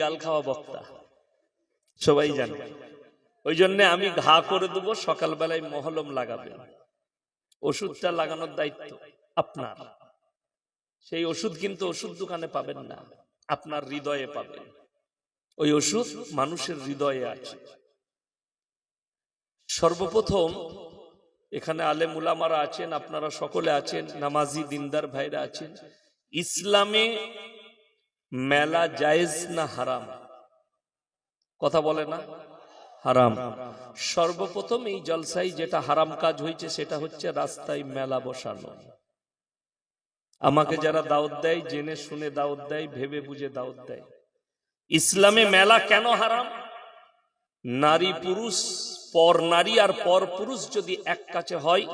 গাল খাওয়া বক্তা। সবাই জানে। ওই জন্য আমি ঘা করে দেবো, সকালবেলায় মহলম লাগাবেন ওষুধটা লাগানোর দায়িত্ব আপনার। সেই ওষুধ কিন্তু ওষুধ দোকানে পাবেন না, আপনার হৃদয়ে পাবেন ওই ওষুধ মানুষের হৃদয়ে আছে। সর্বপ্রথম এখানে আলেম উলামারা আছেন, আপনারা সকলে আছেন, নামাজি দিনদার ভাইরা আছেন। ইসলামে মেলা জায়েজ না হারাম? কথা বলে না? হারাম। সর্বপ্রথম এই জলসাই যেটা হারাম কাজ হয়েছে সেটা হচ্ছে রাস্তায় মেলা বসানো। আমাকে যারা দাওয়াত দেয়, জেনে শুনে দাওয়াত দেয়, ভেবে বুঝে দাওয়াত দেয়। ইসলামে মেলা কেন হারাম? নারী পুরুষ, পর নারী আর পর পুরুষ যদি এক কাছে হয়,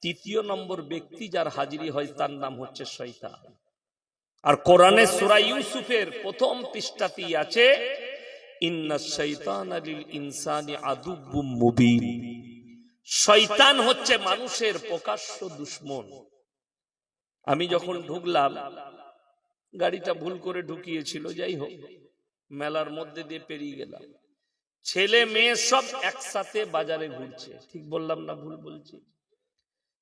তৃতীয় নম্বর ব্যক্তি যার হাজিরি হয়, তার নাম হচ্ছে শয়তান। আর কোরআনে সুরা ইউসুফের প্রথম পৃষ্ঠাতেই আছে? শয়তান হচ্ছে মানুষের প্রকাশ্য দুশ্মন। আমি যখন ঢুকলাম, গাড়িটা ভুল করে ঢুকিয়েছিল, যাই হোক, মেলার মধ্যে দিয়ে পেরিয়ে গেলাম। ছেলে মেয়ে সব একসাথে বাজারে ঘুরছে। ঠিক বললাম না ভুল বলছি?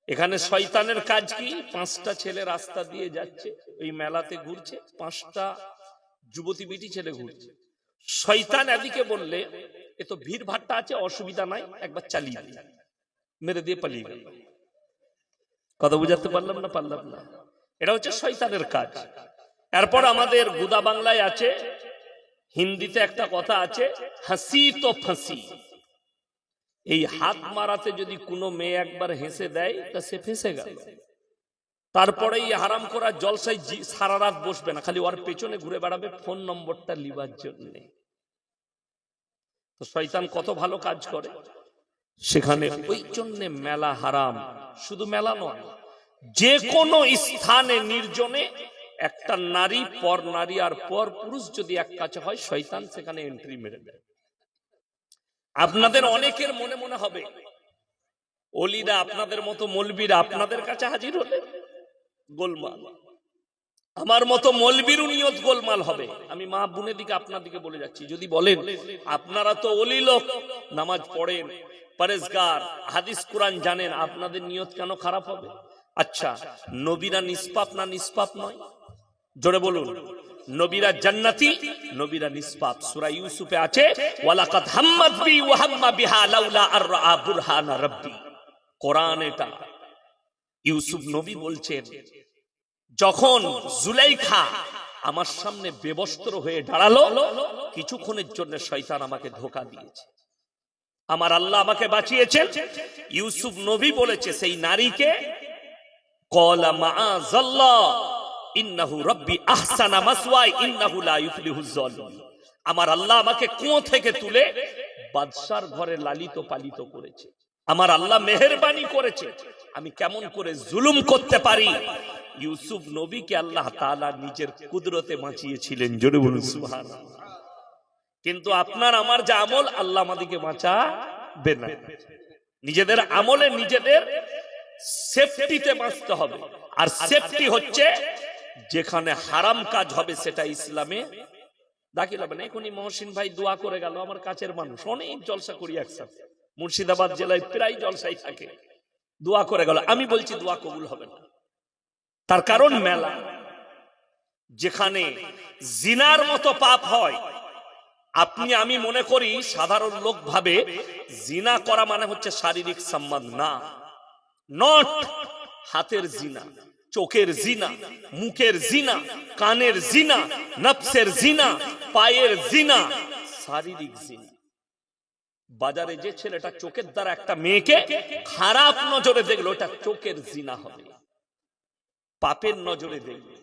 এখানে শয়তানের কাজ কি? পাঁচটা ছেলে রাস্তা দিয়ে যাচ্ছে, ওই মেলাতে ঘুরছে, পাঁচটা যুবতী বিটি ছেলে ঘুরছে। শয়তান এদিকে বললে, এ তো ভিড় ভাট্টা আছে, অসুবিধা নাই, একবার চালিয়ে দিই মেরে দিয়ে পালিয়ে গেল। কথা বুঝাতে পারলাম না? পারলাম না। এটা হচ্ছে শয়তানের কাজ। এরপর আমাদের গুদা বাংলায় আছে, হিন্দিতে একটা কথা আছে, হাসি তো ফাঁসি। এই হাত মারাতে যদি কোনো মেয়ে একবার হেসে দেয়, তা সে ফেসে গেল। তারপরে এই হারাম করা জলসাই সারা রাত বসবে না, খালি ওর পেছনে ঘুরে বেড়াবে, ফোন নম্বরটা লিবার জন্য। তো শয়তান কত ভালো কাজ করে। সেখানে ওই জন্য মেলা হারাম, শুধু মেলা নয় যে কোনো স্থানে নির্জনে একটা নারী, পর নারী আর পর পুরুষ যদি এক কাছে হয়, শয়তান সেখানে এন্ট্রি মেরে দেয়। আপনাদের অনেকের মনে মনে হবে, অলিরা আপনাদের মতো মলবিরা আপনাদের কাছে হাজির হলে গোলমাল। আমার মতো মলবির নিয়ত গোলমাল হবে। আমি মা বোনের দিকে আপনার দিকে বলে যাচ্ছি, যদি বলেন, আপনারা তো অলি লোক, নামাজ পড়েন, পরেজগার, হাদিস কোরআন জানেন, আপনাদের নিয়ত কেন খারাপ হবে? আচ্ছা নবীরা নিষ্পাপ না নিষ্পাপ নয়? জোরে বলুন। নবীরা জান্নাতি, নবীরা নিষ্পাপ। সূরা ইউসুফে আছে, ওয়ালাকাদ হাম্মাত বি ওয়া হাম্মা বিহা লাউলা আর রাআ বুরহানা রাব্বি। কোরআন এটা। ইউসুফ নবী বলছেন, যখন জুলাইখা আমার সামনে বেবস্ত্র হয়ে দাঁড়াল, কিছুক্ষণের জন্য শয়তান আমাকে ধোকা দিয়েছে। আমার আল্লাহ আমাকে বাঁচিয়েছেন। ইউসুফ নবী বলেছে, সেই নারীকে কলা মাআযাল্লাহ ইন্নাহু রাব্বি আহসানা মাসওয়াই, ইন্নাহু লা ইফলিহুজ জালিম আমার আল্লাহ আমাকে কুয়ো থেকে তুলে বাদশার ঘরে লালিত পালিত করেছে। আমার আল্লাহ মেহেরবানি করেছে। আমি কেমন করে জুলুম করতে পারি? ইউসুফ নবীকে আল্লাহ তাআলা নিজের কুদরতে বাঁচিয়েছিলেন। জোরে বলুন, সুবহানাল্লাহ। কিন্তু আপনার, আমার যা আমল, আল্লাহ আমাদেরকে বাঁচাবে না। নিজেদের আমলে নিজেদের সেফটিতে বাঁচতে হবে। আর সেফটি হচ্ছে যেখানে হারাম কাজ হবে সেটা ইসলামে দাখিল হবে না। এখনই মহসিন ভাই দোয়া করে গেল, আমার কাছের মানুষ, অনেক জলসা করি একসাথে। মুর্শিদাবাদ জেলায় প্রায় জলসাই থাকে। দোয়া করে গেল, আমি বলছি দোয়া কবুল হবে না। তার কারণ মেলা। যেখানে জিনার মতো পাপ হয়, আপনি, আমি মনে করি সাধারণ লোক ভাবে জিনা করা মানে হচ্ছে শারীরিক সম্মান না। নট হাতের জিনা। চোখের জিনা, মুখের জিনা, কানের জিনা, নফসের জিনা, পায়ের জিনা, শারীরিক জিনা। বাজারে যে ছেলেটা চোখের দ্বারা একটা মেয়েকে খারাপ নজরে দেখল ওটা চোখের জিনা হবে। পাপের নজরে দেখবে।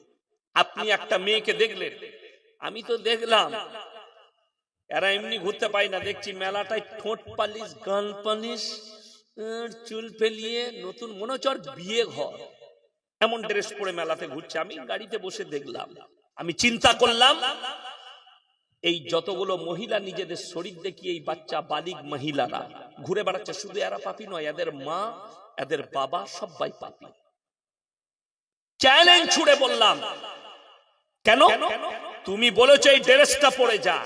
আপনি একটা মেয়েকে দেখলেন, আমি তো দেখলাম, এরা এমনি ঘুরতে পাই না, দেখছি মেলাটায় ঠোঁট পালিশ গান পালিশ চুল ফেলিয়ে নতুন মনে হচ্ছে বিয়ে ঘর। এমন ড্রেস পরে মেলাতে ঘুরছে, আমি গাড়িতে বসে দেখলাম, আমি চিন্তা করলাম, এই যতগুলো মহিলা নিজেদের শরীর দেখিয়ে এই বাচ্চা বালিক মহিলারা, ঘুরে বেড়াচ্ছে, শুধু এরা পাপি নয়, এদের মা, এদের বাবা সবাই পাপি। চ্যালেঞ্জ ছুড়ে বললাম, কেন? তুমি বলেছ এই ড্রেসটা পরে যা।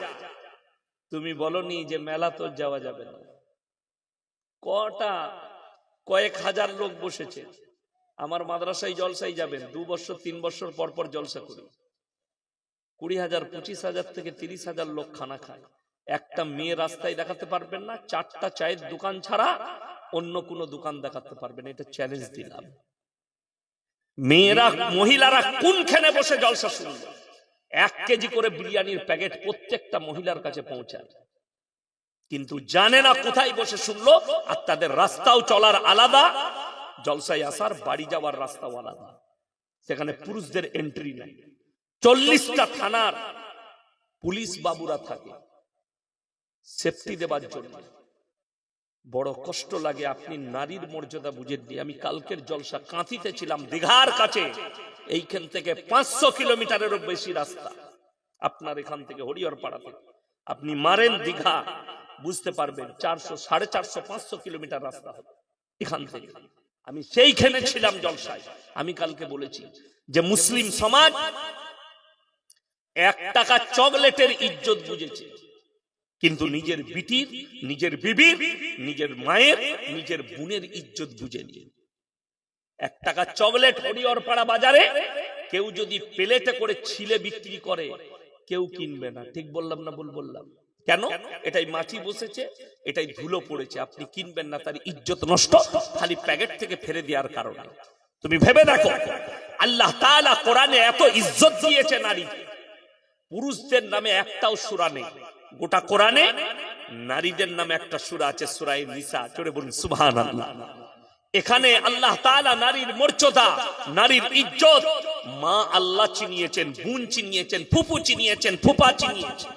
তুমি বলনি যে মেলা তো যাওয়া যাবে না। কটা, কয়েক হাজার লোক বসেছে। আমার মাদ্রাসায় জলসাই যাবেন, দু বছর, তিন বছর পর পর জলসা করি কুড়ি হাজার, পঁচিশ হাজার থেকে তিরিশ হাজার লোক খানা খায় একটা মেয়ে রাস্তায় দেখাতে পারবেন না, চারটা চায়ের দোকান ছাড়া অন্য কোনো দোকান দেখাতে পারবেন এটা চ্যালেঞ্জ দিলাম। মেয়েরা, মহিলারা কোনখানে বসে জলসা শুনবে এক কেজি করে বিরিয়ানির প্যাকেট প্রত্যেকটা মহিলার কাছে পৌঁছায় কিন্তু জানে না কোথায় বসে শুনলো, আর তাদের রাস্তাও চলার আলাদা জলসায় আসার বাড়ি যাওয়ার রাস্তা আলাদা সেখানে পুরুষদের এন্ট্রি নাই চল্লিশটা থানার পুলিশ বাবুরা থাকে। সেফটি দেবার জন্য। বড় কষ্ট লাগে, আপনি নারীর মর্যাদা বুঝেননি আমি কালকের জলসা কাঁথিতে ছিলাম, দীঘার কাছে। এইখান থেকে পাঁচশো কিলোমিটারেরও বেশি রাস্তা। আপনার এখান থেকে হরিহর পাড়া থেকে আপনি মারেন দীঘা, বুঝতে পারবেন, চারশো, সাড়ে চারশো, পাঁচশো কিলোমিটার রাস্তা হবে। এখান থেকে। আমি সেইখানে ছিলাম জলসায়। আমি কালকে বলেছি যে মুসলিম সমাজ এক টাকা চকলেটের ইজ্জত বুঝেছে। কিন্তু নিজের বিটির, নিজের বিবির, নিজের মায়ের, নিজের বোনের ইজ্জত বুঝে নিয়ে। এক টাকা চকলেট হরিহর পাড়া বাজারে কেউ যদি প্লেটে করে ছিলে বিক্রি করে, কেউ কিনবে না। ঠিক বললাম না ভুল বললাম? কেন? এটাই মাটি বসেছে এটাই ধুলো পড়েছে। আপনি কিনবেন না তার ইজ্জত নষ্ট। খালি প্যাকেট থেকে ফেলে দেওয়ার কারণে। তুমি ভেবে দেখো আল্লাহ তাআলা কোরআনে এত ইজ্জত দিয়েছে নারী। পুরুষদের নামে একটাও সুরা নেই। গোটা কোরআনে নারীদের নামে একটা সুরা আছে সুরাই নিসা। চড়ে বলুন সুবহান এখানে আল্লাহ তাআলা নারীর মর্যাদা নারীর ইজ্জত। মা আল্লাহ চিনিয়েছেন বোন চিনিয়েছেন ফুপু চিনিয়েছেন ফুপা চিনিয়েছেন।